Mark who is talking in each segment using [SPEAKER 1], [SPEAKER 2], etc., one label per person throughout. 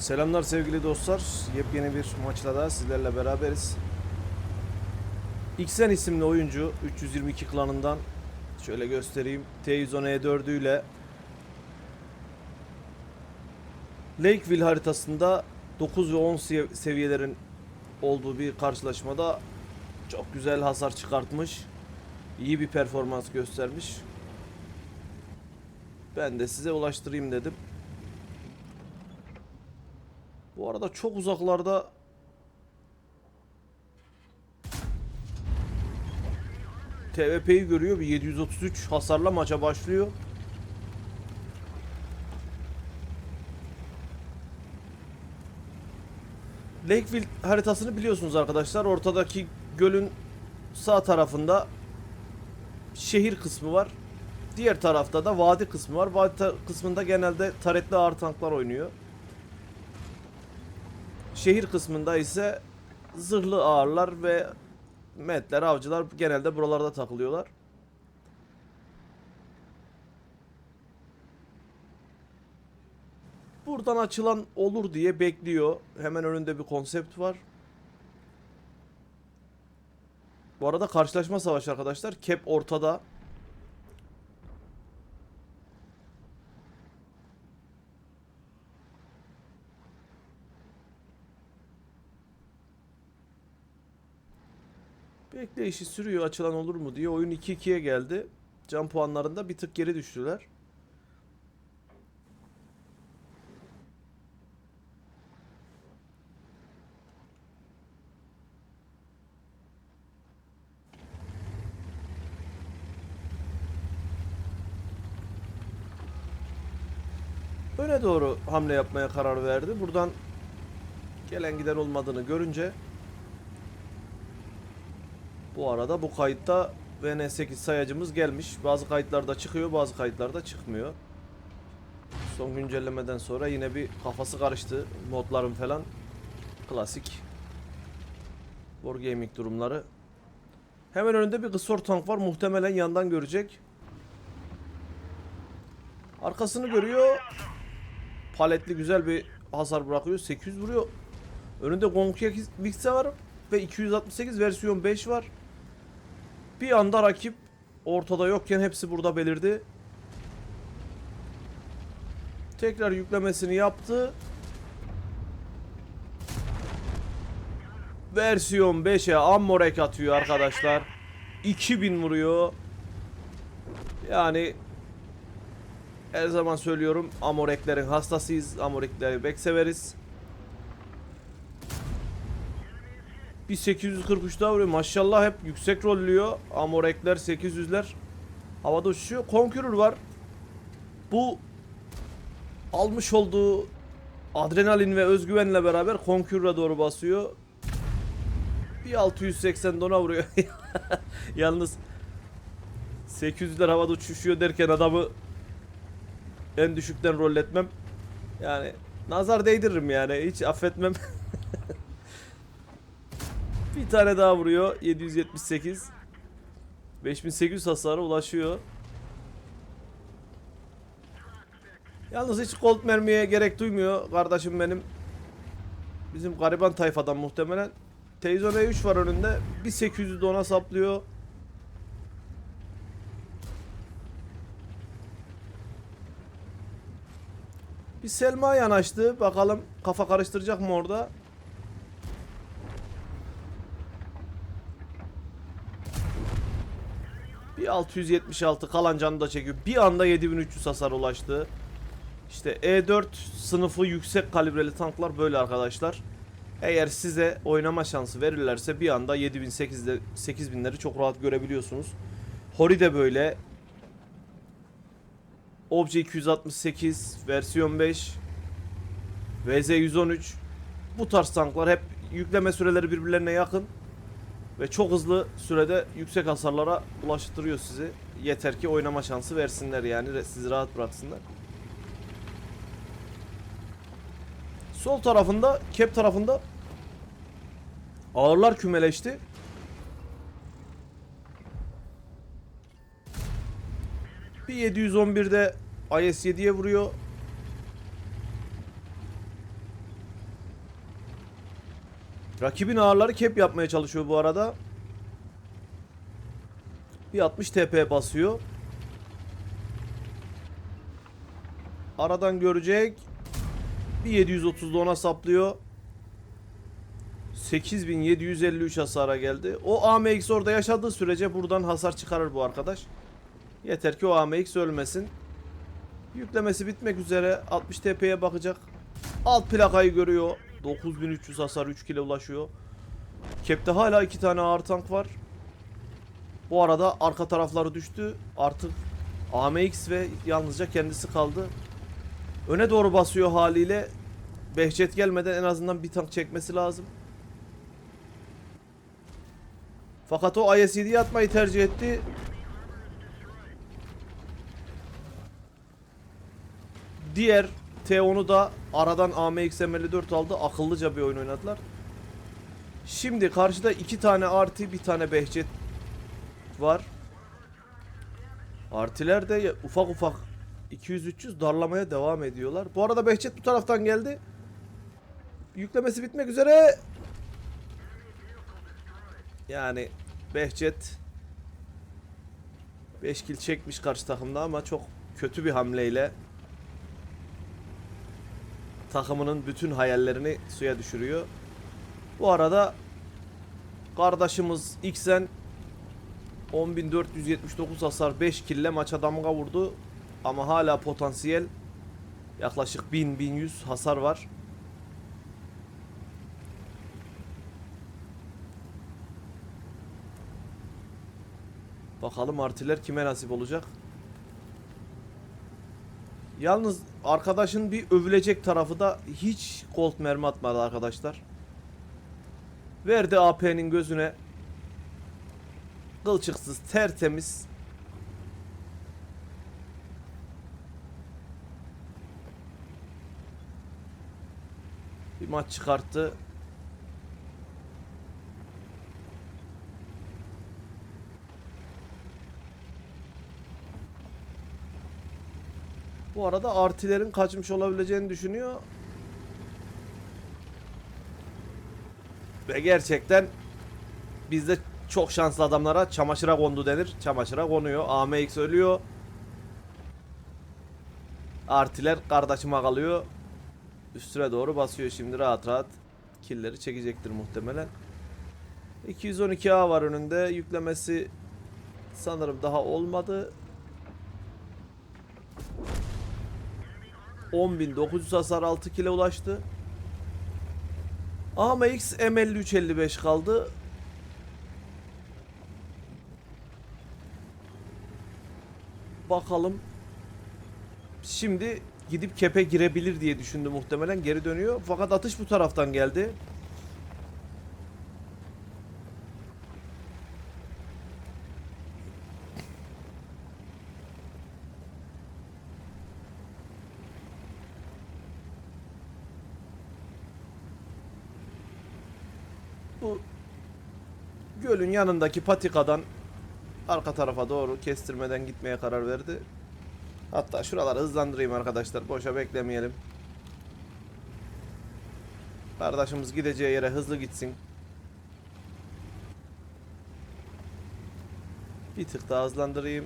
[SPEAKER 1] Selamlar sevgili dostlar. Yepyeni bir maçla da sizlerle beraberiz. Xen isimli oyuncu 322 klanından şöyle göstereyim. T110E4 ile Lakeville haritasında 9 ve 10 sev- seviyelerin olduğu bir karşılaşmada çok güzel hasar çıkartmış. İyi bir performans göstermiş. Ben de size ulaştırayım dedim. Bu arada çok uzaklarda TVP'yi görüyor. Bir 733 hasarla maça başlıyor. Lakeville haritasını biliyorsunuz arkadaşlar. Ortadaki gölün sağ tarafında şehir kısmı var. Diğer tarafta da vadi kısmı var. Vadi kısmında genelde taretli ağır tanklar oynuyor. Şehir kısmında ise zırhlı ağırlar ve metler, avcılar genelde buralarda takılıyorlar. Buradan açılan olur diye bekliyor. Hemen önünde bir konsept var. Bu arada karşılaşma savaşı arkadaşlar. Cap ortada. Bekleyişi sürüyor açılan olur mu diye. Oyun 2-2'ye geldi. Can puanlarında bir tık geri düştüler. Öne doğru hamle yapmaya karar verdi. Buradan gelen giden olmadığını görünce bu arada bu kayıtta VN8 sayacımız gelmiş. Bazı kayıtlarda çıkıyor, bazı kayıtlarda çıkmıyor. Son güncellemeden sonra yine bir kafası karıştı. Modların falan. Klasik. Wargaming durumları. Hemen önünde bir kısor tank var. Muhtemelen yandan görecek. Arkasını görüyor. Paletli güzel bir hasar bırakıyor. 800 vuruyor. Önünde Gonkiyak Vix'e var ve 268 versiyon 5 var. Bir anda rakip ortada yokken hepsi burada belirdi. Tekrar yüklemesini yaptı. Versiyon 5'e Ammorek atıyor arkadaşlar. 2000 vuruyor. Yani her zaman söylüyorum Amoreklerin hastasıyız. Amorekleri bek severiz. Bir 843 daha vuruyor. Maşallah hep yüksek rollüyor. Amorekler 800'ler havada uçuşuyor. Conqueror var. Bu almış olduğu adrenalin ve özgüvenle beraber Conqueror'a doğru basıyor. Bir 680 dona vuruyor. Yalnız 800'ler havada uçuşuyor derken adamı en düşükten rolletmem. Yani nazar değdiririm yani hiç affetmem. Bir tane daha vuruyor. 778. 5800 hasara ulaşıyor. Yalnız hiç gold mermiye gerek duymuyor kardeşim benim. Bizim gariban tayfadan muhtemelen. Teyzon E3 var önünde. Bir 800 de ona saplıyor. Bir Selma yanaştı. Bakalım kafa karıştıracak mı orada? Bir 676 kalan canı da çekiyor. Bir anda 7300 hasar ulaştı. İşte E4 sınıfı yüksek kalibreli tanklar böyle arkadaşlar. Eğer size oynama şansı verirlerse bir anda 7008'de 8000'leri çok rahat görebiliyorsunuz. Hori de böyle. Obje 268 versiyon 5 VZ 113 bu tarz tanklar hep yükleme süreleri birbirlerine yakın ve çok hızlı sürede yüksek hasarlara ulaştırıyor sizi. Yeter ki oynama şansı versinler yani sizi rahat bıraksınlar. Sol tarafında, cap tarafında ağırlar kümeleşti. Bir 711'de IS-7'ye vuruyor. Rakibin ağırları kep yapmaya çalışıyor bu arada. Bir 60 TP basıyor. Aradan görecek. Bir 730'da ona saplıyor. 8753 hasara geldi. O AMX orada yaşadığı sürece buradan hasar çıkarır bu arkadaş. Yeter ki o AMX ölmesin. Yüklemesi bitmek üzere 60 TP'ye bakacak. Alt plakayı görüyor. 9300 hasar 3 kile ulaşıyor. Kep'te hala 2 tane ağır tank var. Bu arada arka tarafları düştü. Artık AMX ve yalnızca kendisi kaldı. Öne doğru basıyor haliyle. Behçet gelmeden en azından bir tank çekmesi lazım. Fakat o ISD'yi atmayı tercih etti. Diğer T10'u da aradan AMX M54 aldı. Akıllıca bir oyun oynadılar. Şimdi karşıda iki tane artı bir tane Behçet var. Artiler de ufak ufak 200-300 darlamaya devam ediyorlar. Bu arada Behçet bu taraftan geldi. Yüklemesi bitmek üzere. Yani Behçet 5 kill çekmiş karşı takımda ama çok kötü bir hamleyle takımının bütün hayallerini suya düşürüyor. Bu arada kardeşimiz Xen 10.479 hasar 5 kille maça damga vurdu. Ama hala potansiyel yaklaşık 1000-1100 hasar var. Bakalım artiler kime nasip olacak. Yalnız arkadaşın bir övülecek tarafı da hiç kolt mermi atmadı arkadaşlar. Verdi AP'nin gözüne. Kılçıksız, tertemiz. Bir maç çıkarttı. Bu arada artilerin kaçmış olabileceğini düşünüyor. Ve gerçekten bizde çok şanslı adamlara çamaşıra kondu denir. Çamaşıra konuyor. AMX ölüyor. Artiler kardeşime kalıyor. Üstüne doğru basıyor şimdi rahat rahat. Killeri çekecektir muhtemelen. 212A var önünde. Yüklemesi sanırım daha olmadı. 10.900 hasar 6 kile ulaştı. AMX M5355 kaldı. Bakalım. Şimdi gidip kepe girebilir diye düşündü muhtemelen. Geri dönüyor. Fakat atış bu taraftan geldi. Bu gölün yanındaki patikadan arka tarafa doğru kestirmeden gitmeye karar verdi. Hatta şuraları hızlandırayım arkadaşlar. Boşa beklemeyelim. Kardeşimiz gideceği yere hızlı gitsin. Bir tık daha hızlandırayım.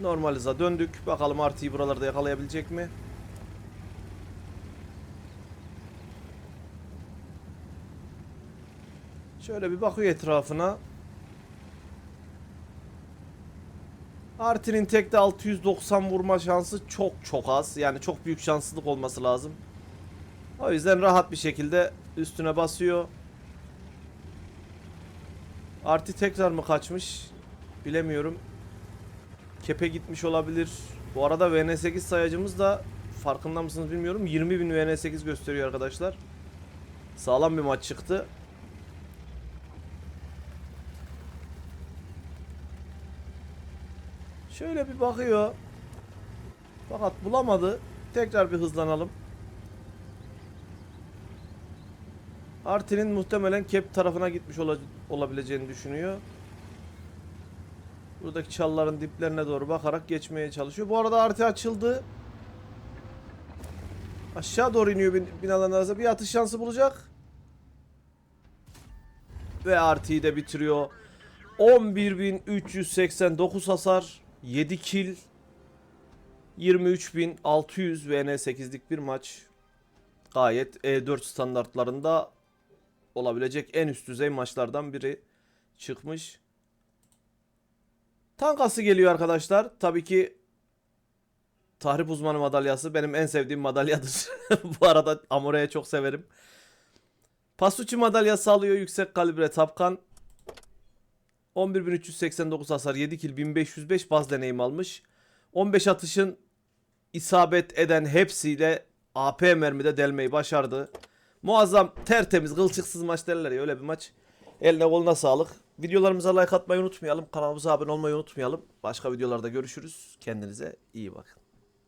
[SPEAKER 1] Normalize döndük. Bakalım artıyı buralarda yakalayabilecek mi? Şöyle bir bakıyor etrafına. Artin'in tekte 690 vurma şansı çok çok az. Yani çok büyük şanssızlık olması lazım. O yüzden rahat bir şekilde üstüne basıyor. Arti tekrar mı kaçmış? Bilemiyorum. Kepe gitmiş olabilir. Bu arada VN8 sayacımız da farkında mısınız bilmiyorum. 20.000 VN8 gösteriyor arkadaşlar. Sağlam bir maç çıktı. Şöyle bir bakıyor. Fakat bulamadı. Tekrar bir hızlanalım. Artin'in muhtemelen Kep tarafına gitmiş ola- olabileceğini düşünüyor. Buradaki çalların diplerine doğru bakarak geçmeye çalışıyor. Bu arada artı açıldı. Aşağı doğru iniyor bin, binaların arasında. Bir atış şansı bulacak. Ve artıyı da bitiriyor. 11.389 hasar. 7 kill. 23.600 VN8'lik bir maç. Gayet E4 standartlarında olabilecek en üst düzey maçlardan biri çıkmış. Tankası geliyor arkadaşlar. Tabii ki Tahrip uzmanı madalyası benim en sevdiğim madalyadır. Bu arada Amore'yi çok severim. Pasucci madalyası alıyor yüksek kalibre tapkan. 11.389 hasar 7 kill 1505 baz deneyim almış. 15 atışın isabet eden hepsiyle AP mermide delmeyi başardı. Muazzam tertemiz kılçıksız maç derler ya öyle bir maç. Eline koluna sağlık. Videolarımıza like atmayı unutmayalım. Kanalımıza abone olmayı unutmayalım. Başka videolarda görüşürüz. Kendinize iyi bakın.